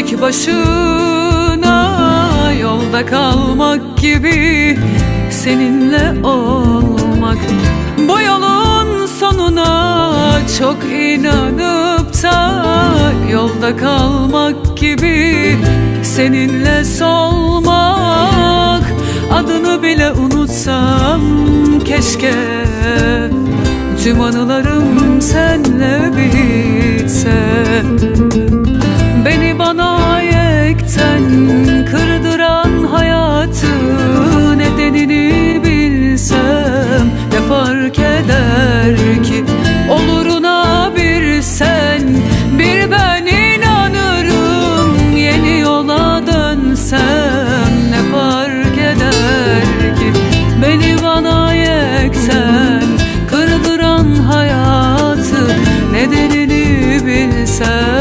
Tek başına yolda kalmak gibi Seninle olmak. Bu yolun sonuna çok inanıp da Yolda kalmak gibi Seninle solmak. Adını bile unutsam keşke. Tüm anılarım senle bitse coração.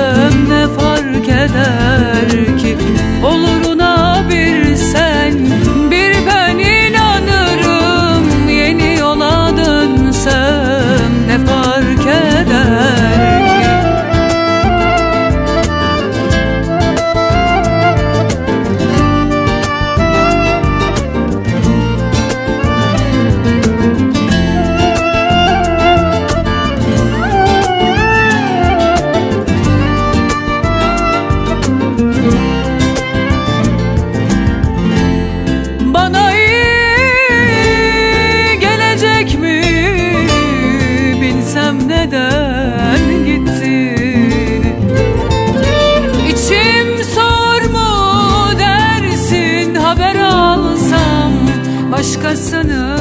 Neden gittin? İçim sor mu dersin Haber alsam başkasını